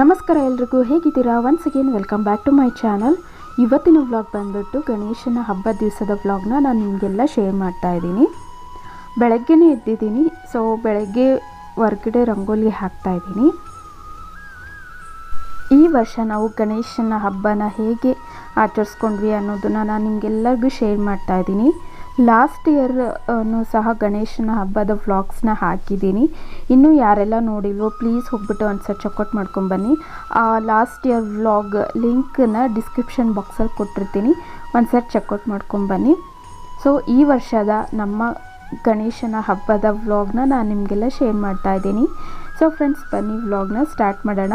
ನಮಸ್ಕಾರ ಎಲ್ರಿಗೂ, ಹೇಗಿದ್ದೀರಾ? Once again welcome back to my channel ಇವತ್ತಿನ ವ್ಲಾಗ್ ಬಂದ್ಬಿಟ್ಟು ಗಣೇಶನ ಹಬ್ಬದ ದಿವಸದ ವ್ಲಾಗ್ನ ನಾನು ನಿಮಗೆಲ್ಲ ಶೇರ್ ಮಾಡ್ತಾ ಇದ್ದೀನಿ. ಬೆಳಗ್ಗೆನೇ ಎದ್ದಿದ್ದೀನಿ ಸೊ ಬೆಳಗ್ಗೆ ಹೊರಗಡೆ ರಂಗೋಲಿ ಹಾಕ್ತಾ ಇದ್ದೀನಿ. ಈ ವರ್ಷ ನಾವು ಗಣೇಶನ ಹಬ್ಬನ ಹೇಗೆ ಆಚರಿಸ್ಕೊಂಡ್ವಿ ಅನ್ನೋದನ್ನು ನಾನು ನಿಮಗೆಲ್ಲರಿಗೂ ಶೇರ್ ಮಾಡ್ತಾ ಇದ್ದೀನಿ. ಲಾಸ್ಟ್ ಇಯರ್ ಸಹ ಗಣೇಶನ ಹಬ್ಬದ ವ್ಲಾಗ್ಸ್ನ ಹಾಕಿದ್ದೀನಿ. ಇನ್ನೂ ಯಾರೆಲ್ಲ ನೋಡಿಲ್ವೋ ಪ್ಲೀಸ್ ಹೋಗ್ಬಿಟ್ಟು ಒಂದು ಸರ್ ಚೆಕ್ಔಟ್ ಮಾಡ್ಕೊಂಬನ್ನಿ ಆ ಲಾಸ್ಟ್ ಇಯರ್ ವ್ಲಾಗ್ ಲಿಂಕನ್ನ ಡಿಸ್ಕ್ರಿಪ್ಷನ್ ಬಾಕ್ಸಲ್ಲಿ ಕೊಟ್ಟಿರ್ತೀನಿ. ಒಂದು ಸರ್ ಚೆಕ್ಔಟ್ ಮಾಡ್ಕೊಂಬನ್ನಿ ಸೊ ಈ ವರ್ಷದ ನಮ್ಮ ಗಣೇಶನ ಹಬ್ಬದ ವ್ಲಾಗ್ನ ನಾನು ನಿಮಗೆಲ್ಲ ಶೇರ್ ಮಾಡ್ತಾ ಇದ್ದೀನಿ. ಸೊ ಫ್ರೆಂಡ್ಸ್ ಬನ್ನಿ ವ್ಲಾಗ್ನ ಸ್ಟಾರ್ಟ್ ಮಾಡೋಣ.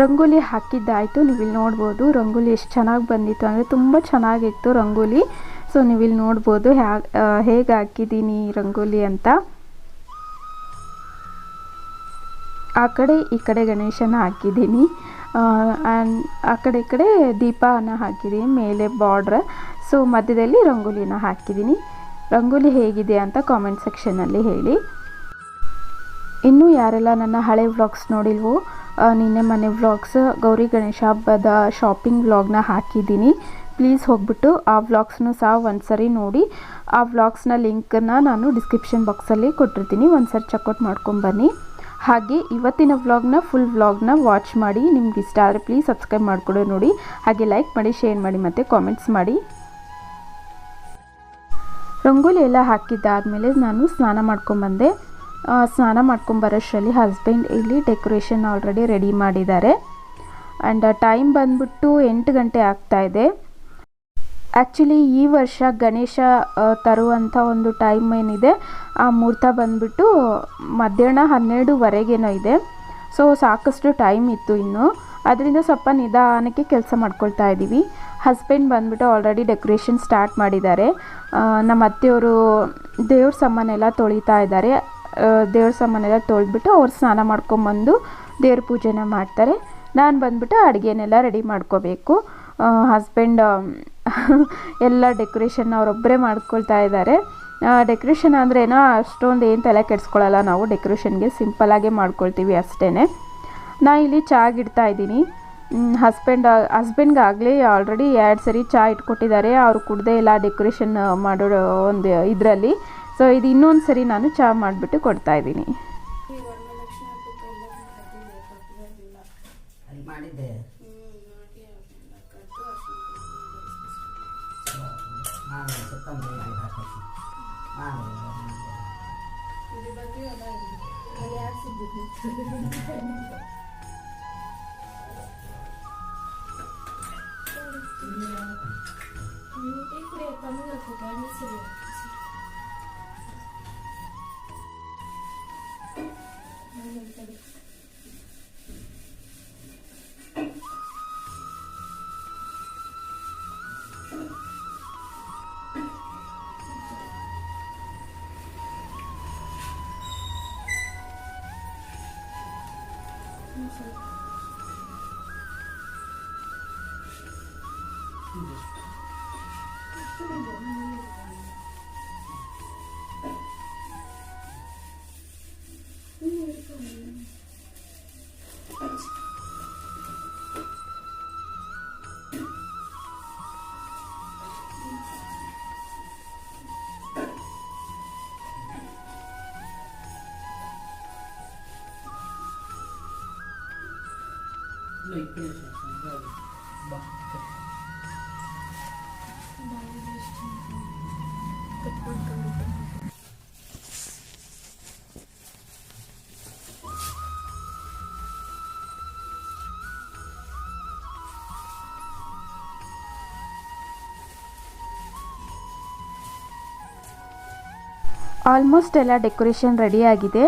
ರಂಗೋಲಿ ಹಾಕಿದ್ದಾಯಿತು. ನೀವು ಇಲ್ಲಿ ನೋಡ್ಬೋದು, ರಂಗೋಲಿ ಎಷ್ಟು ಚೆನ್ನಾಗಿ ಬಂದಿತ್ತು. ಅಂದರೆ ತುಂಬ ಚೆನ್ನಾಗಿತ್ತು ರಂಗೋಲಿ. ಸೊ ನೀವು ಇಲ್ಲಿ ನೋಡ್ಬೋದು ಹ್ಯಾ ಹೇಗೆ ಹಾಕಿದ್ದೀನಿ ರಂಗೋಲಿ ಅಂತ. ಆ ಕಡೆ, ಈ ಕಡೆ ಗಣೇಶನ ಹಾಕಿದ್ದೀನಿ. ಆ ಕಡೆ, ಈ ಕಡೆ ದೀಪನ ಹಾಕಿದ್ದೀನಿ, ಮೇಲೆ ಬಾರ್ಡ್ರ್ ಸೊ ಮಧ್ಯದಲ್ಲಿ ರಂಗೋಲಿನ ಹಾಕಿದ್ದೀನಿ. ರಂಗೋಲಿ ಹೇಗಿದೆ ಅಂತ ಕಾಮೆಂಟ್ ಸೆಕ್ಷನಲ್ಲಿ ಹೇಳಿ. ಇನ್ನೂ ಯಾರೆಲ್ಲ ನನ್ನ ಹಳೆ ವ್ಲಾಗ್ಸ್ ನೋಡಿಲ್ವೋ ನಿನ್ನೆ ಮನೆ ವ್ಲಾಗ್ಸ್ ಗೌರಿ ಗಣೇಶ ಹಬ್ಬದ ಶಾಪಿಂಗ್ ವ್ಲಾಗ್ನ ಹಾಕಿದ್ದೀನಿ. ಪ್ಲೀಸ್ ಹೋಗ್ಬಿಟ್ಟು ಆ ವ್ಲಾಗ್ಸ್ನು ಸಹ ಒಂದು ಸರಿ ನೋಡಿ. ಆ ವ್ಲಾಗ್ಸ್ನ ಲಿಂಕನ್ನು ನಾನು ಡಿಸ್ಕ್ರಿಪ್ಷನ್ ಬಾಕ್ಸಲ್ಲಿ ಕೊಟ್ಟಿರ್ತೀನಿ. ಒಂದು ಸರಿ ಚೆಕ್ಔಟ್ ಮಾಡ್ಕೊಂಬನ್ನಿ ಹಾಗೆ ಇವತ್ತಿನ ವ್ಲಾಗ್ನ ಫುಲ್ ವ್ಲಾಗ್ನ ವಾಚ್ ಮಾಡಿ ನಿಮ್ಗೆ ಇಷ್ಟ ಆದರೆ ಪ್ಲೀಸ್ ಸಬ್ಸ್ಕ್ರೈಬ್ ಮಾಡಿಕೊಡೋ ನೋಡಿ. ಹಾಗೆ ಲೈಕ್ ಮಾಡಿ ಶೇರ್ ಮಾಡಿ ಮತ್ತು ಕಾಮೆಂಟ್ಸ್ ಮಾಡಿ. ರಂಗೋಲಿ ಎಲ್ಲ ಹಾಕಿದ್ದಾದಮೇಲೆ ನಾನು ಸ್ನಾನ ಮಾಡ್ಕೊಂಬಂದೆ ಸ್ನಾನ ಮಾಡ್ಕೊಂಬರೋಷ್ಟರಲ್ಲಿ ಹಸ್ಬೆಂಡ್ ಇಲ್ಲಿ ಡೆಕೋರೇಷನ್ ಆಲ್ರೆಡಿ ರೆಡಿ ಮಾಡಿದ್ದಾರೆ. ಆ್ಯಂಡ್ ಟೈಮ್ ಬಂದ್ಬಿಟ್ಟು ಎಂಟು ಗಂಟೆ ಆಗ್ತಾಯಿದೆ ಆ್ಯಕ್ಚುಲಿ ಈ ವರ್ಷ ಗಣೇಶ ತರುವಂಥ ಒಂದು ಟೈಮ್ ಏನಿದೆ, ಆ ಮುಹೂರ್ತ ಬಂದುಬಿಟ್ಟು ಮಧ್ಯಾಹ್ನ ಹನ್ನೆರಡುವರೆಗೇನೋ ಇದೆ. ಸೊ ಸಾಕಷ್ಟು ಟೈಮ್ ಇತ್ತು ಇನ್ನು. ಅದರಿಂದ ಸ್ವಲ್ಪ ನಿಧಾನಕ್ಕೆ ಕೆಲಸ ಮಾಡ್ಕೊಳ್ತಾ ಇದ್ದೀವಿ. ಹಸ್ಬೆಂಡ್ ಬಂದ್ಬಿಟ್ಟು ಆಲ್ರೆಡಿ ಡೆಕೋರೇಷನ್ ಸ್ಟಾರ್ಟ್ ಮಾಡಿದ್ದಾರೆ. ನಮ್ಮ ಅತ್ತೆಯವರು ದೇವ್ರ ಸಾಮಾನೆಲ್ಲ ತೊಳಿತಾ ಇದ್ದಾರೆ. ದೇವ್ರ ಸಾಮಾನೆಲ್ಲ ತೊಳೆದ್ಬಿಟ್ಟು ಅವ್ರು ಸ್ನಾನ ಮಾಡ್ಕೊಂಬಂದು ದೇವ್ರ ಪೂಜೆನ ಮಾಡ್ತಾರೆ. ನಾನು ಬಂದ್ಬಿಟ್ಟು ಅಡುಗೆನೆಲ್ಲ ರೆಡಿ ಮಾಡ್ಕೋಬೇಕು. ಹಸ್ಬೆಂಡ್ ಎಲ್ಲ ಡೆಕೋರೇಷನ್ ಅವರೊಬ್ಬರೇ ಮಾಡ್ಕೊಳ್ತಾ ಇದ್ದಾರೆ. ಡೆಕೋರೇಷನ್ ಅಂದರೆ ಏನೋ ಅಷ್ಟೊಂದು ಏನು ತಲೆ ಕೆಡಿಸ್ಕೊಳ್ಳಲ್ಲ ನಾವು ಡೆಕೋರೇಷನ್ಗೆ ಸಿಂಪಲಾಗೆ ಮಾಡ್ಕೊಳ್ತೀವಿ ಅಷ್ಟೇ ನಾ ಇಲ್ಲಿ ಚಾಗಿಡ್ತಾ ಇದ್ದೀನಿ. ಹಸ್ಬೆಂಡ್ ಹಸ್ಬೆಂಡ್ಗೆ ಆಗಲೇ ಆಲ್ರೆಡಿ ಎರಡು ಸರಿ ಚಹಾ ಇಟ್ಕೊಟ್ಟಿದ್ದಾರೆ. ಅವರು ಕುಡ್ದೇ ಇಲ್ಲ ಡೆಕೋರೇಷನ್ ಮಾಡೋ ಒಂದು ಇದರಲ್ಲಿ. ಸೊ ಇದು ಇನ್ನೊಂದು ಸರಿ ನಾನು ಚಹಾ ಮಾಡಿಬಿಟ್ಟು ಕೊಡ್ತಾ ಇದ್ದೀನಿ. ಅಲ್ಲಿ ಮಾಡಿದ್ದೆ ಮಾಡಿ ಸುತ್ತಂಬರಿ ಹಾಕಿ ಮಾಡಿ ಆಲ್ಮೋಸ್ಟ್ ಎಲ್ಲ ಡೆಕೋರೇಷನ್ ರೆಡಿ ಆಗಿದೆ.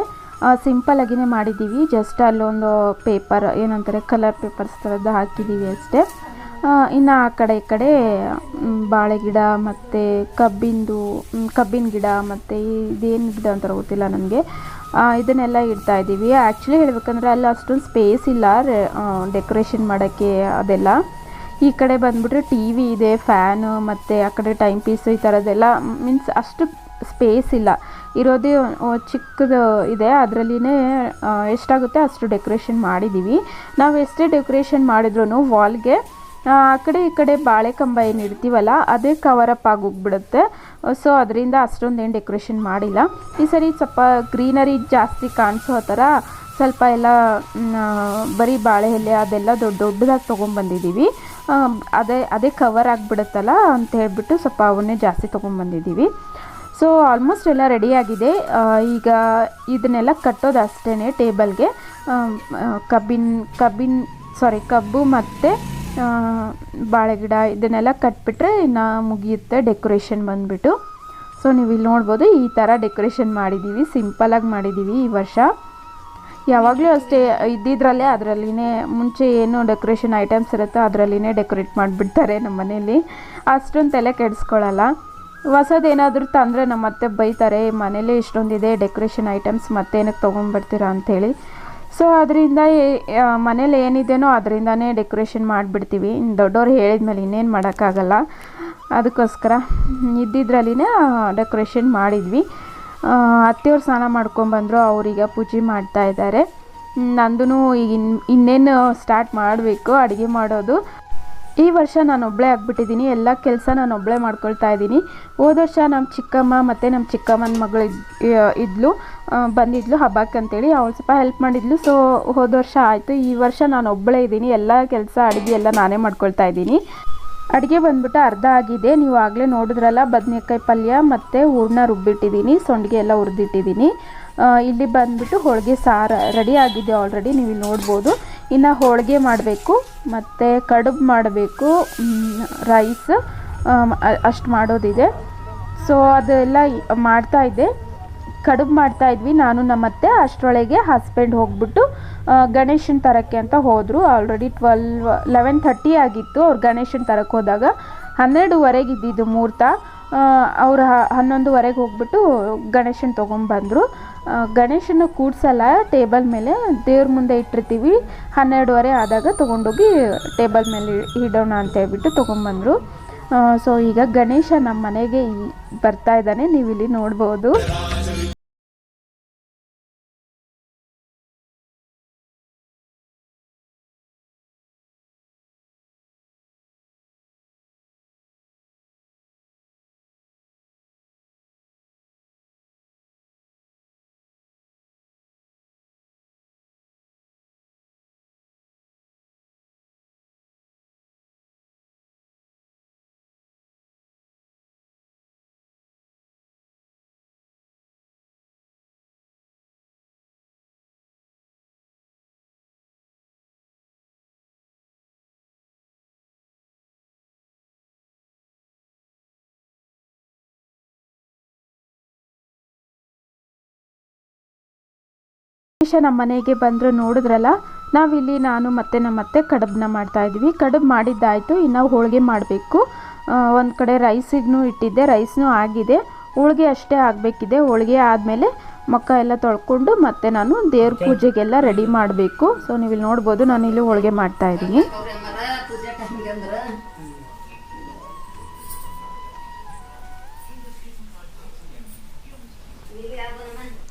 ಸಿಂಪಲಾಗಿಯೇ ಮಾಡಿದ್ದೀವಿ. ಜಸ್ಟ್ ಅಲ್ಲೊಂದು ಪೇಪರ್ ಏನಂತಾರೆ ಕಲರ್ ಪೇಪರ್ಸ್ ಥರದ್ದು ಹಾಕಿದ್ದೀವಿ ಅಷ್ಟೇ. ಇನ್ನು ಆ ಕಡೆ ಈ ಕಡೆ ಬಾಳೆ ಗಿಡ ಮತ್ತು ಕಬ್ಬಿಂದು ಕಬ್ಬಿನ ಗಿಡ ಮತ್ತು ಇದೇನು ಗಿಡ ಅಂತ ಗೊತ್ತಿಲ್ಲ ನನಗೆ. ಇದನ್ನೆಲ್ಲ ಇಡ್ತಾ ಇದ್ದೀವಿ. ಆ್ಯಕ್ಚುಲಿ ಹೇಳ್ಬೇಕಂದ್ರೆ ಅಲ್ಲಿ ಅಷ್ಟೊಂದು ಸ್ಪೇಸ್ ಇಲ್ಲ ಡೆಕೋರೇಷನ್ ಮಾಡೋಕ್ಕೆ ಅದೆಲ್ಲ. ಈ ಕಡೆ ಬಂದುಬಿಟ್ರೆ ಟಿ ವಿ ಇದೆ ಫ್ಯಾನು ಮತ್ತು ಆ ಕಡೆ ಟೈಮ್ ಪೀಸು ಈ ಥರದ್ದೆಲ್ಲ ಮೀನ್ಸ್ ಅಷ್ಟು ಸ್ಪೇಸ್ ಇಲ್ಲ. ಇರೋದೇ ಚಿಕ್ಕದು ಇದೆ. ಅದರಲ್ಲಿನೇ ಎಷ್ಟಾಗುತ್ತೆ ಅಷ್ಟು ಡೆಕೋರೇಷನ್ ಮಾಡಿದ್ದೀವಿ ನಾವು ಎಷ್ಟೇ ಡೆಕೋರೇಷನ್ ಮಾಡಿದ್ರೂ ವಾಲ್ಗೆ ಆ ಕಡೆ ಈ ಕಡೆ ಬಾಳೆ ಕಂಬ ಏನು ಇಡ್ತೀವಲ್ಲ, ಅದೇ ಕವರ್ ಅಪ್ ಆಗೋಗ್ಬಿಡುತ್ತೆ. ಸೊ, ಅದರಿಂದ ಅಷ್ಟೊಂದು ಏನು ಡೆಕೋರೇಷನ್ ಮಾಡಿಲ್ಲ. ಈ ಸರಿ ಸ್ವಲ್ಪ ಗ್ರೀನರಿ ಜಾಸ್ತಿ ಕಾಣಿಸೋ ಥರ ಸ್ವಲ್ಪ ಎಲ್ಲ ಬರೀ ಬಾಳೆ ಎಲೆ ಅದೆಲ್ಲ ದೊಡ್ಡ ದೊಡ್ಡದಾಗಿ ತೊಗೊಂಬಂದಿದ್ದೀವಿ ಅದೇ ಅದೇ ಕವರ್ ಆಗಿಬಿಡುತ್ತಲ್ಲ ಅಂತ ಹೇಳ್ಬಿಟ್ಟು ಸ್ವಲ್ಪ ಅವನ್ನೇ ಜಾಸ್ತಿ ತೊಗೊಂಬಂದಿದ್ದೀವಿ ಸೊ ಆಲ್ಮೋಸ್ಟ್ ಎಲ್ಲ ರೆಡಿಯಾಗಿದೆ ಈಗ ಇದನ್ನೆಲ್ಲ ಕಟ್ಟೋದು ಅಷ್ಟೇ ಟೇಬಲ್ಗೆ. ಕಬ್ಬಿನ ಕಬ್ಬಿನ ಸಾರಿ ಕಬ್ಬು ಮತ್ತು ಬಾಳೆ ಗಿಡ ಇದನ್ನೆಲ್ಲ ಕಟ್ಬಿಟ್ರೆ ಇನ್ನು ಮುಗಿಯುತ್ತೆ ಡೆಕೋರೇಷನ್ ಬಂದುಬಿಟ್ಟು. ಸೊ ನೀವು ಇಲ್ಲಿ ನೋಡ್ಬೋದು ಈ ಥರ ಡೆಕೋರೇಷನ್ ಮಾಡಿದ್ದೀವಿ ಸಿಂಪಲಾಗಿ ಮಾಡಿದ್ದೀವಿ ಈ ವರ್ಷ. ಯಾವಾಗಲೂ ಅಷ್ಟೇ ಇದ್ದಿದ್ರಲ್ಲೇ ಅದರಲ್ಲಿನೇ ಮುಂಚೆ ಏನು ಡೆಕೋರೇಷನ್ ಐಟಮ್ಸ್ ಇರುತ್ತೋ ಅದರಲ್ಲಿನೇ ಡೆಕೋರೇಟ್ ಮಾಡಿಬಿಡ್ತಾರೆ ನಮ್ಮ ಮನೆಯಲ್ಲಿ ಅಷ್ಟೊಂದು ತಲೆ ಕೆಡಿಸ್ಕೊಳ್ಳಲ್ಲ ಹೊಸದೇನಾದರೂ ತಂದರೆ ನಮ್ಮ ಅತ್ತೆ ಬೈತಾರೆ, ಮನೇಲೇ ಇಷ್ಟೊಂದಿದೆ ಡೆಕೋರೇಷನ್ ಐಟಮ್ಸ್ ಮತ್ತೇನಕ್ಕೆ ತೊಗೊಂಡ್ಬರ್ತೀರಾ ಅಂಥೇಳಿ. ಸೊ ಅದರಿಂದ ಮನೇಲಿ ಏನಿದೆನೋ ಅದರಿಂದನೇ ಡೆಕೋರೇಷನ್ ಮಾಡಿಬಿಡ್ತೀವಿ. ದೊಡ್ಡವ್ರು ಹೇಳಿದ್ಮೇಲೆ ಇನ್ನೇನು ಮಾಡೋಕ್ಕಾಗಲ್ಲ. ಅದಕ್ಕೋಸ್ಕರ ಇದ್ದಿದ್ರಲ್ಲಿನೇ ಡೆಕೋರೇಷನ್ ಮಾಡಿದ್ವಿ. ಅತ್ತೆಯವ್ರು ಸ್ನಾನ ಮಾಡ್ಕೊಂಬಂದರು ಅವ್ರೀಗ ಪೂಜೆ ಮಾಡ್ತಾ ಇದ್ದಾರೆ. ನಂದು ಈಗ ಇನ್ ಇನ್ನೇನು ಸ್ಟಾರ್ಟ್ ಮಾಡಬೇಕು, ಅಡುಗೆ ಮಾಡೋದು. ಈ ವರ್ಷ ನಾನು ಒಬ್ಬಳೇ ಆಗಿಬಿಟ್ಟಿದ್ದೀನಿ. ಎಲ್ಲ ಕೆಲಸ ನಾನು ಒಬ್ಬಳೇ ಮಾಡ್ಕೊಳ್ತಾ ಇದ್ದೀನಿ. ಹೋದ ವರ್ಷ ನಮ್ಮ ಚಿಕ್ಕಮ್ಮ ಮತ್ತು ನಮ್ಮ ಚಿಕ್ಕಮ್ಮನ ಮಗಳು ಇದ್- ಇದ್ಲು. ಬಂದಿದ್ಲು ಹಬ್ಬಕ್ಕೆ ಅಂತೇಳಿ. ಅವಳು ಸ್ವಲ್ಪ ಹೆಲ್ಪ್ ಮಾಡಿದ್ಲು. ಸೊ ಹೋದ ವರ್ಷ ಆಯಿತು. ಈ ವರ್ಷ ನಾನು ಒಬ್ಬಳೇ ಇದ್ದೀನಿ. ಎಲ್ಲ ಕೆಲಸ, ಅಡುಗೆ ಎಲ್ಲ ನಾನೇ ಮಾಡ್ಕೊಳ್ತಾ ಇದ್ದೀನಿ. ಅಡುಗೆ ಬಂದ್ಬಿಟ್ಟು ಅರ್ಧ ಆಗಿದೆ. ನೀವು ಆಗಲೇ ನೋಡಿದ್ರಲ್ಲ, ಬದನೆಕಾಯಿ ಪಲ್ಯ ಮತ್ತು ಹೂರ್ಣ ರುಬ್ಬಿಟ್ಟಿದ್ದೀನಿ. ಸೊಂಡಿಗೆ ಎಲ್ಲ ಹುರಿದಿಟ್ಟಿದ್ದೀನಿ. ಇಲ್ಲಿ ಬಂದ್ಬಿಟ್ಟು ಹೋಳಿಗೆ ಸಾರು ರೆಡಿ ಆಗಿದೆ ಆಲ್ರೆಡಿ ನೀವು ನೋಡ್ಬೋದು. ಇನ್ನು ಹೋಳಿಗೆ ಮಾಡಬೇಕು, ಮತ್ತು ಕಡುಬು ಮಾಡಬೇಕು ರೈಸ್ ಅಷ್ಟು ಮಾಡೋದಿದೆ. ಸೊ ಅದೆಲ್ಲ ಮಾಡ್ತಾಯಿದ್ದೆ ಕಡುಬು ಮಾಡ್ತಾ ಇದ್ವಿ. ನಾನು ನಮ್ಮ ಅತ್ತೆ ಅಷ್ಟರೊಳಗೆ ಹಸ್ಬೆಂಡ್ ಹೋಗ್ಬಿಟ್ಟು ಗಣೇಶನ ತರಕ್ಕೆ ಅಂತ ಹೋದರು. ಆಲ್ರೆಡಿ ಟ್ವೆಲ್ವ್ ಲೆವೆನ್ ಥರ್ಟಿ ಆಗಿತ್ತು ಅವ್ರು ಗಣೇಶನ ತರಕ್ಕೆ ಹೋದಾಗ. ಹನ್ನೆರಡುವರೆಗೆ ಇದ್ದಿದ್ದು ಮುಹೂರ್ತ. ಅವ್ರು ಹನ್ನೊಂದುವರೆಗೆ ಹೋಗ್ಬಿಟ್ಟು ಗಣೇಶನ ತೊಗೊಂಬಂದರು. ಗಣೇಶನ ಕೂಡ್ಸಲ್ಲ. ಟೇಬಲ್ ಮೇಲೆ ದೇವ್ರ ಮುಂದೆ ಇಟ್ಟಿರ್ತೀವಿ. ಹನ್ನೆರಡುವರೆ ಆದಾಗ ತೊಗೊಂಡೋಗಿ ಟೇಬಲ್ ಮೇಲೆ ಇಡೋಣ ಅಂತ ಹೇಳ್ಬಿಟ್ಟು ತೊಗೊಂಬಂದರು. ಸೊ ಈಗ ಗಣೇಶ ನಮ್ಮ ಮನೆಗೆ ಬರ್ತಾ ಇದ್ದಾನೆ. ನೀವು ಇಲ್ಲಿ ನೋಡ್ಬೋದು. ನಮ್ಮ ಮನೆಗೆ ಬಂದರು ನೋಡಿದ್ರಲ್ಲ ನಾವಿಲ್ಲಿ ನಾನು ಮತ್ತೆ ನಮ್ಮ ಅತ್ತೆ ಕಡುಬನ್ನ ಮಾಡ್ತಾ ಇದ್ವಿ. ಕಡುಬು ಮಾಡಿದ್ದಾಯಿತು ಇನ್ನು ಹೋಳಿಗೆ ಮಾಡಬೇಕು. ಒಂದು ಕಡೆ ರೈಸಿಗೂ ಇಟ್ಟಿದ್ದೆ ರೈಸ್ನೂ ಆಗಿದೆ. ಹೋಳಿಗೆ ಅಷ್ಟೇ ಆಗಬೇಕಿದೆ. ಹೋಳಿಗೆ ಆದಮೇಲೆ ಮಕ್ಕ ಎಲ್ಲ ತೊಳ್ಕೊಂಡು ಮತ್ತೆ ನಾನು ದೇವ್ರ ಪೂಜೆಗೆಲ್ಲ ರೆಡಿ ಮಾಡಬೇಕು. ಸೊ ನೀವು ಇಲ್ಲಿ ನೋಡ್ಬೋದು ನಾನು ಇಲ್ಲಿ ಹೋಳಿಗೆ ಮಾಡ್ತಾ ಇದ್ದೀನಿ.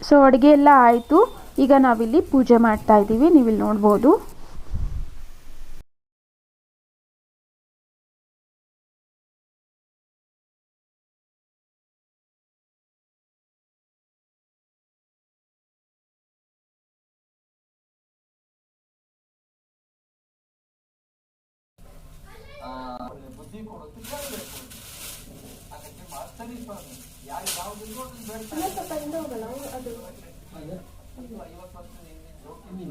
ಸೊ ಅಡುಗೆ ಎಲ್ಲ ಆಯಿತು. ಈಗ ನಾವಿಲ್ಲಿ ಪೂಜೆ ಮಾಡ್ತಾ ಇದ್ದೀವಿ ನೀವು ಇಲ್ಲಿ ನೋಡ್ಬೋದು ದೇವರನ್ನು ಏನು ಕೇಳುತ್ತಿಲ್ಲ ಏನು ದೇವರು ಗೊತ್ತಿಲ್ವಾ ನನಗೆ ಒಂದು ಇನ್ಸ್ಟ್ರೂಮೆಂಟ್ ಬೇಕು ಒಂದು ಕೆಲಸ ಬೇಕು ಮುಂದಿನ ಮಗು ಹೆಣ್ಮಗು ಆಗಬೇಕು ಅಥವಾ ಗಂಡು ಮಗು ಆಗಬೇಕು ದೇವರಿಗೆಲ್ಲ ಗೊತ್ತಿರುತ್ತೆ ಆದರೂ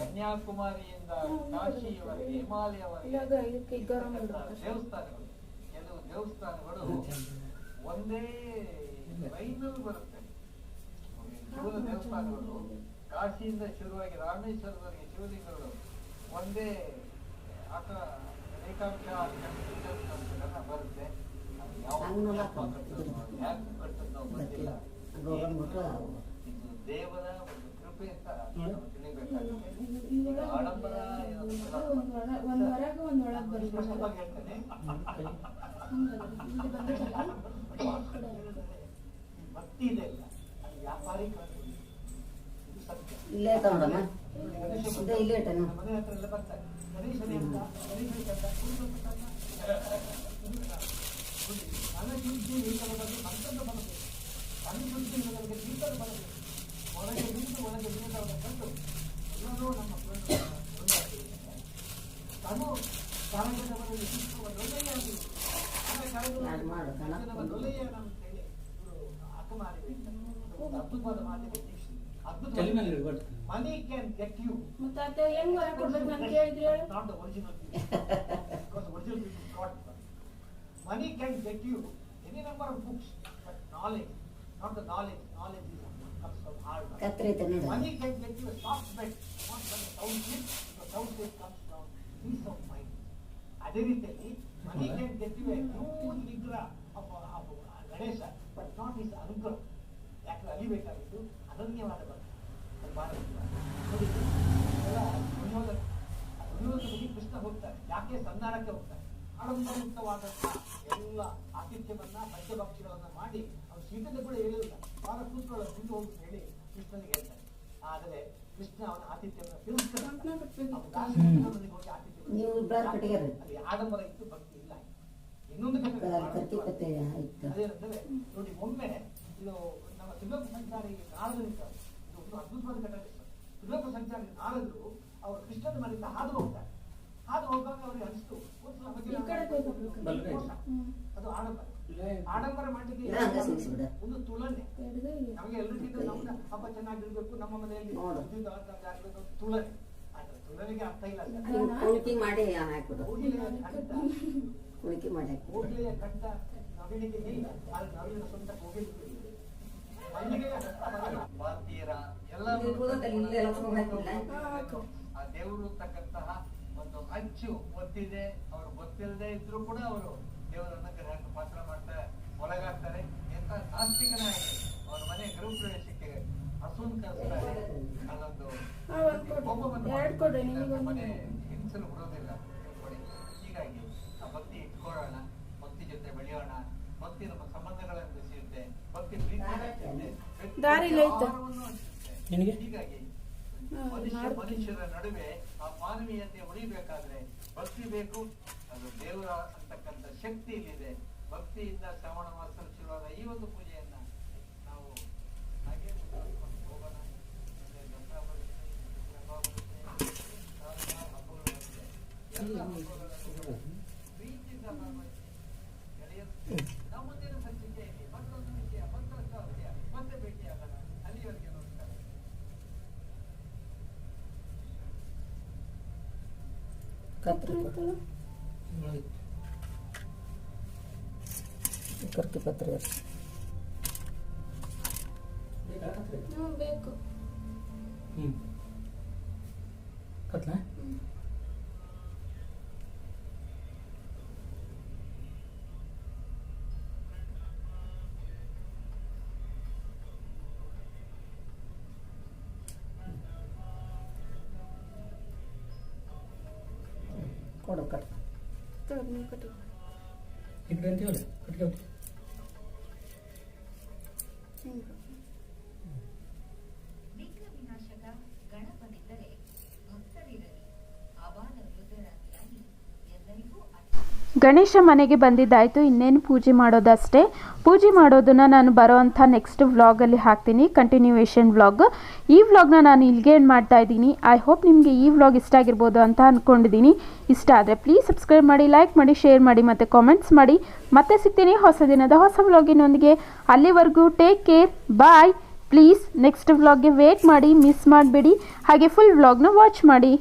ಕನ್ಯಾಕುಮಾರಿಯಿಂದ ಕಾಶಿಯವರೆಗೆ ಹಿಮಾಲಯವರೆಗೆ ದೇವಸ್ಥಾನಗಳು ಕೆಲವು ದೇವಸ್ಥಾನಗಳು ಒಂದೇ ಲೈನಲ್ಲಿ ಬರುತ್ತೆ. ಶಿವನ ದೇವಸ್ಥಾನಗಳು ಕಾಶಿಯಿಂದ ಶುರುವಾಗಿ ರಾಮೇಶ್ವರದವರೆಗೆ ಶಿವಲಿಂಗಗಳು ಒಂದೇ ಆಕ ರೇಖಾಂಶ ಅಂಶಗಳೆಲ್ಲ ಬರುತ್ತೆ. ಯಾವ ಗೊತ್ತಿಲ್ಲ ಗೊತ್ತಿಲ್ಲ. ಇದು ದೇವರ ಇಲ್ಲೇ ಐತ ನೋಡಮ್ಮ ಇದೇ ಇಲ್ಲೇ ಐತೆ ನಮ್ಮ ಯು ಮತ್ತೆ ಅತ್ತೆ ಹೆಂಗ್ ಹೊರ ಕೊಡ್ಬೇಕು ನಾನು ಕೇಳಿದ್ರೆ ಹೇಳು not the original thing. because original thing is not. Money can get you any number of books, but knowledge, not the knowledge. Knowledge is comes from hard work. ಕತ್ರಿ ಐತೆ ನೋಡು Money can get you a soft bed, not from the sound sleep. The sound sleep comes from peace of mind. ಅದೇ ರೀತಿಯಲ್ಲಿ money can get you a huge ವಿಗ್ರಹ of of Ganesha but not is ಅನುಗ್ರಹ ಯಾಕೆ ಅಲಿಬೇಕಾಗಿದ್ದು ಅನನ್ಯವಾದ ಭಕ್ತಿ ಅದು ಭಾರತ ದುರ್ಯೋಧನಿಗೆ ಕೃಷ್ಣ ಹೋಗ್ತಾರೆ ಯಾಕೆ ಸಂಧಾನಕ್ಕೆ ಹೋಗ್ತಾರೆ ಆಡಂಬರಯುಕ್ತವಾದಂತಹ ಎಲ್ಲ ಆತಿಥ್ಯವನ್ನ ಪಂಚಭಕ್ಷಿಗಳನ್ನ ಮಾಡಿ ಅವ್ರು ಸೀಟನ್ನು ಕೂಡ ಹೇಳಿಲ್ಲ ಬಾರ ಕೂತ್ಕೊಳ್ಳೋ ತಿಂದು ಹೋಗಿ ಹೇಳಿ ಕೃಷ್ಣನಿಗೆ ಹೇಳ್ತಾರೆ ಆದರೆ ಕೃಷ್ಣ ಅವನ ಆತಿಥ್ಯವನ್ನು ತಿರಸ್ಕರಿಸ್ತಾನೆ. ಹೋಗಿ ಆತಿಥ್ಯ ಅಲ್ಲಿ ಆಡಂಬರ ಇತ್ತು ಭಕ್ತಿ ಇಲ್ಲ ಇನ್ನೊಂದು ಅದೇನಂದ್ರೆ ನೋಡಿ ಒಮ್ಮೆ ಇದು ನಮ್ಮ ತ್ರಿಲೋಕ ಸಂಚಾರಿ ಕಾಲದಲ್ಲಿ ಇದು ಒಂದು ಅದ್ಭುತವಾದ ಘಟನೆ ತ್ರಿಲೋಕ ಸಂಚಾರಿ ನಾರದರು ಅವರು ಕೃಷ್ಣನ ಮನೆಯಿಂದ ಹಾದು ಹೋಗ್ತಾರೆ. ಹಾದು ಹೋಗುವಾಗ ಅವರಿಗೆ ಅನಿಸ್ತು. ಅದು ಆಡಂಬರ. ಆಡಂಬರ ಮಾಡಲಿಕ್ಕೆ ಸಿಗಿಸ್ಬಿಡು. ಒಂದು ತುಲನೆ. ನಮಗೆ ಎಲ್ಲರಿಗಿಂತ ನಮ್ಮ ಹಬ್ಬ ಚೆನ್ನಾಗಿರ್ಬೇಕು ನಮ್ಮ ಮನೆಯಲ್ಲಿ ತುಲನೆ. ಆದ್ರೆ ತುಲನೆಗೆ ಅರ್ಥ ಇಲ್ಲ ಮಾಡಿ ಕುಣಿಕೆ ಮಾಡಿ ಹಾಕ್ಬಿಡು. ಕೋಗಿಲೆಯ ಕಂಠ ನವಿಲಿಗೆ ಇಲ್ಲ. ಆದ್ರೆ ನವಿಲಿನ ಸ್ವಂತ ಭಾರತೀಯರ ಆ ದೇವರು ಇರ್ತಕ್ಕಂತಹ ಒಂದು ಅಂಚು ಒತ್ತಿದೆ ಅವರು ಗೊತ್ತಿಲ್ಲದೆ ಇದ್ರು ಕೂಡ ಅವರು ದೇವರನ್ನ ಕರೆಯಕ್ಕೆ ಪಾತ್ರ ಮಾಡ್ತಾರೆ ಒಳಗಾಗ್ತಾರೆ. ಎಂತ ನಾಸ್ತಿಕನಾಗಿ ಅವ್ರ ಮನೆ ಗೃಹ ಪ್ರವೇಶಕ್ಕೆ ಹಸುನ್ ಕರೆಸ್ತಾರೆ. ಅದೊಂದು. ಕೋಪವನ್ನು ಮನೆ ಹಿಂಸಲು ಬಿಡೋದಿಲ್ಲ ಹೀಗಾಗಿ ಆ ಭಕ್ತಿ ಇಟ್ಕೊಳ್ಳೋಣ. ಭಕ್ತಿ ಜೊತೆ ಬೆಳೆಯೋಣ. ಭಕ್ತಿ ನಮ್ಮ ಸಂಬಂಧಗಳನ್ನು ಬೆಳೆಸುತ್ತೆ. ಭಕ್ತಿ ಪ್ರೀತಿ. ನಿನಗೆ? ಮನುಷ್ಯರ ನಡುವೆ ಆ ಮಾನವೀಯತೆ ಉಳಿಬೇಕಾದ್ರೆ ಭಕ್ತಿ ಬೇಕು. ಅದು ದೇವರ ಅಂತಕ್ಕಂಥ ಶಕ್ತಿ ಇಲ್ಲಿದೆ ಭಕ್ತಿಯಿಂದ ಶ್ರವಣ ಮಾಸ ಶುರುವಾದ ಈ ಒಂದು ಪೂಜೆಯನ್ನ ನಾವು ಹಾಗೆ ಹೋಗೋಣ. ಮತ್ತೆ ಕರ್ಕಿ ಪತ್ರ ಬೇಕು. ಕೊಡು ಕಟ್ ತಗೊಳ್ಳಿ, ನೀವು ಕಟ್ಟಿ ಈ ಕಡೆ ಅಂತೀವಲ್ಲ ಗಣೇಶ ಮನೆಗೆ ಬಂದಿದ್ದಾಯಿತು, ಇನ್ನೇನು ಪೂಜೆ ಮಾಡೋದಷ್ಟೇ. ಪೂಜೆ ಮಾಡೋದನ್ನು ನಾನು ಬರೋವಂಥ ನೆಕ್ಸ್ಟ್ ವ್ಲಾಗಲ್ಲಿ ಹಾಕ್ತೀನಿ ಕಂಟಿನ್ಯೂಯೇಷನ್ ವ್ಲಾಗ್ ಈ ವ್ಲಾಗ್ನ ನಾನು ಇಲ್ಲಿಗೆ ಏನು ಮಾಡ್ತಾ ಇದ್ದೀನಿ. ಐ ಹೋಪ್ ನಿಮಗೆ ಈ ವ್ಲಾಗ್ ಇಷ್ಟ ಆಗಿರ್ಬೋದು ಅಂತ ಅಂದ್ಕೊಂಡಿದ್ದೀನಿ ಇಷ್ಟ ಆದರೆ ಪ್ಲೀಸ್ ಸಬ್ಸ್ಕ್ರೈಬ್ ಮಾಡಿ ಲೈಕ್ ಮಾಡಿ ಶೇರ್ ಮಾಡಿ ಮತ್ತು ಕಾಮೆಂಟ್ಸ್ ಮಾಡಿ. ಮತ್ತೆ ಸಿಗ್ತೀನಿ ಹೊಸ ದಿನದ ಹೊಸ ವ್ಲಾಗಿನೊಂದಿಗೆ ಅಲ್ಲಿವರೆಗೂ take care bye please next ವ್ಲಾಗ್ಗೆ wait ಮಾಡಿ ಮಿಸ್ ಮಾಡಬೇಡಿ. ಹಾಗೆ ಫುಲ್ ವ್ಲಾಗ್ನ ವಾಚ್ ಮಾಡಿ.